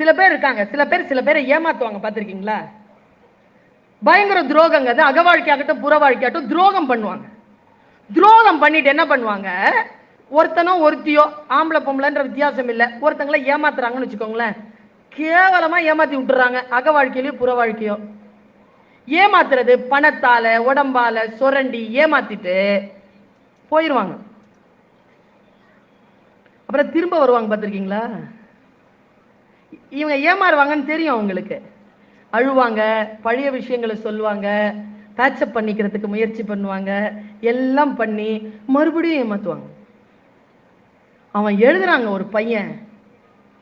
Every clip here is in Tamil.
சில பேர் இருக்காங்க. சில பேர் சில பேரை ஏமாத்துவாங்க. பார்த்துருக்கீங்களா? பயங்கர துரோகங்க அது. அக வாழ்க்கையாகட்டும் புற வாழ்க்கையாகட்டும் துரோகம் பண்ணுவாங்க. துரோகம் பண்ணிட்டு என்ன பண்ணுவாங்க? ஒருத்தனோ ஒருத்தியோ ஆம்பளை பொம்பளைன்ற வித்தியாசம் இல்லை. ஒருத்தங்களை ஏமாத்துறாங்கன்னு வச்சுக்கோங்களேன். கேவலமா ஏமாத்தி விட்டுறாங்க. அக வாழ்க்கையிலயோ புற வாழ்க்கையோ. ஏமாத்துறது பணத்தால உடம்பால சுரண்டி ஏமாத்திட்டு போயிடுவாங்க அப்புறம் திரும்ப வருவாங்க. பார்த்திருக்கீங்களா? இவங்க ஏமாறுவாங்கன்னு தெரியும் அவங்களுக்கு. அழுவாங்க பழைய விஷயங்களை சொல்லுவாங்க பேச்சப் பண்ணிக்கிறதுக்கு முயற்சி பண்ணுவாங்க எல்லாம் பண்ணி மறுபடியும் ஏமாத்துவாங்க. அவன் எழுதுறாங்க ஒரு பையன்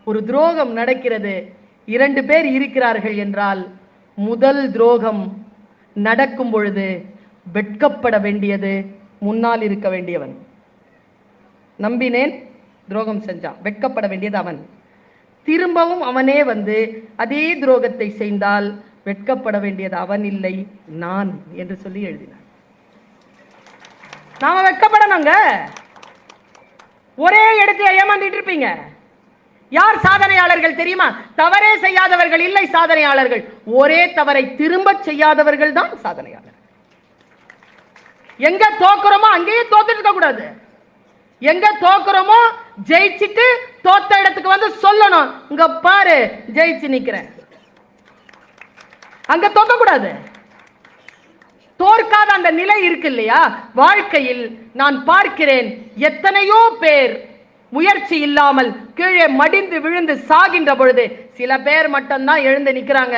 ஒரு துரோகம் நடக்கிறது இரண்டு பேர் இருக்கிறார்கள் என்றால் முதல் துரோகம் நடக்கும் பொழுது வெட்கப்பட வேண்டியது முன்னால் இருக்க வேண்டியவன். நம்பினேன் துரோகம் செஞ்சான் வெட்கப்பட வேண்டியது அவன். திரும்பவும் அவனே வந்து அதே துரோகத்தை செய்தால் வெட்கப்பட வேண்டியது அவன் இல்லை நான் என்று சொல்லி எழுதினான். நாம வெட்கப்படணுங்க. ஒரே இடத்துல ஏமாந்துட்டு இருப்பீங்க. யார் சாதனையாளர்கள் தெரியுமா? தவறே செய்யாதவர்கள் இல்லை சாதனையாளர்கள். ஒரே தவறை திரும்ப செய்யாதவர்கள் தான் சாதனையாளர். எங்க தோக்குறோமோ அங்கேயே தோத்துட்டு இருக்க கூடாது எங்க தோக்குறோமோ ஜெயிச்சிட்டு தோத்த இடத்துக்கு வந்து சொல்லணும். இங்க பாரு ஜெயிச்சு நிக்கிறேன். அங்க தோக்க கூடாது தோற்காத அந்த நிலை இருக்கு இல்லையா? வாழ்க்கையில் நான் பார்க்கிறேன் எத்தனையோ பேர் முயற்சி இல்லாமல் கீழே மடிந்து விழுந்து சாகின்ற பொழுது சில பேர் மட்டும்தான் எழுந்து நிக்கிறாங்க.